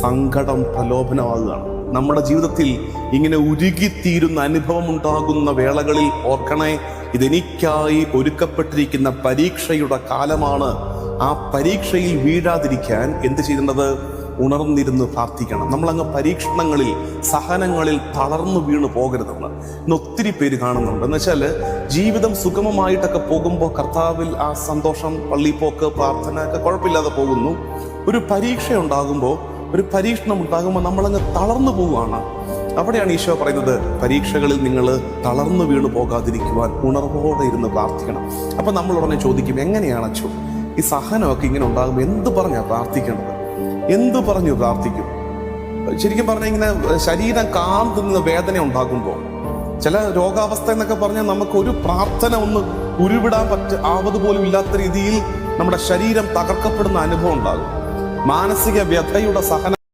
സങ്കടം പ്രലോഭനമാകുകയാണ്. നമ്മുടെ ജീവിതത്തിൽ ഇങ്ങനെ ഉരുകിത്തീരുന്ന അനുഭവം ഉണ്ടാകുന്ന വേളകളിൽ ഓർക്കണേ ഇതെനിക്കായി ഒരുക്കപ്പെട്ടിരിക്കുന്ന പരീക്ഷയുടെ കാലമാണ്. ആ പരീക്ഷയിൽ വീഴാതിരിക്കാൻ എന്ത് ചെയ്യേണ്ടത് ഉണർന്നിരുന്ന് പ്രാർത്ഥിക്കണം. നമ്മളങ്ങ് പരീക്ഷണങ്ങളിൽ സഹനങ്ങളിൽ തളർന്നു വീണ് പോകരുതെന്ന് ഇന്ന് ഒത്തിരി പേര് കാണുന്നുണ്ട്. എന്ന് വെച്ചാൽ ജീവിതം സുഗമമായിട്ടൊക്കെ പോകുമ്പോൾ കർത്താവിൽ ആ സന്തോഷം പള്ളിപ്പോക്ക് പ്രാർത്ഥന ഒക്കെ കുഴപ്പമില്ലാതെ പോകുന്നു. ഒരു പരീക്ഷ ഉണ്ടാകുമ്പോൾ ഒരു പരീക്ഷണം ഉണ്ടാകുമ്പോൾ നമ്മളങ്ങ് തളർന്നു പോവുകയാണ്. അവിടെയാണ് ഈശോ പറയുന്നത് പരീക്ഷകളിൽ നിങ്ങൾ തളർന്നു വീണു പോകാതിരിക്കുവാൻ ഉണർവോടെ ഇരുന്ന് പ്രാർത്ഥിക്കണം. അപ്പം നമ്മൾ ഉടനെ ചോദിക്കും എങ്ങനെയാണ് അച്ചു ഈ സഹനമൊക്കെ ഇങ്ങനെ ഉണ്ടാകുമ്പോൾ എന്ത് പറഞ്ഞാണ് പ്രാർത്ഥിക്കേണ്ടത്? എന്ത് പറഞ്ഞു പ്രാർത്ഥിക്കും? ശരിക്കും പറഞ്ഞാൽ ഇങ്ങനെ ശരീരം കാന്തുന്ന വേദന ഉണ്ടാകുമ്പോൾ ചില രോഗാവസ്ഥ എന്നൊക്കെ പറഞ്ഞാൽ നമുക്ക് ഒരു പ്രാർത്ഥന ഒന്ന് ഉരുവിടാൻ പറ്റ ആവത് പോലും ഇല്ലാത്ത രീതിയിൽ നമ്മുടെ ശരീരം തകർക്കപ്പെടുന്ന അനുഭവം ഉണ്ടാകും. മാനസിക വ്യഥയുടെ സഹന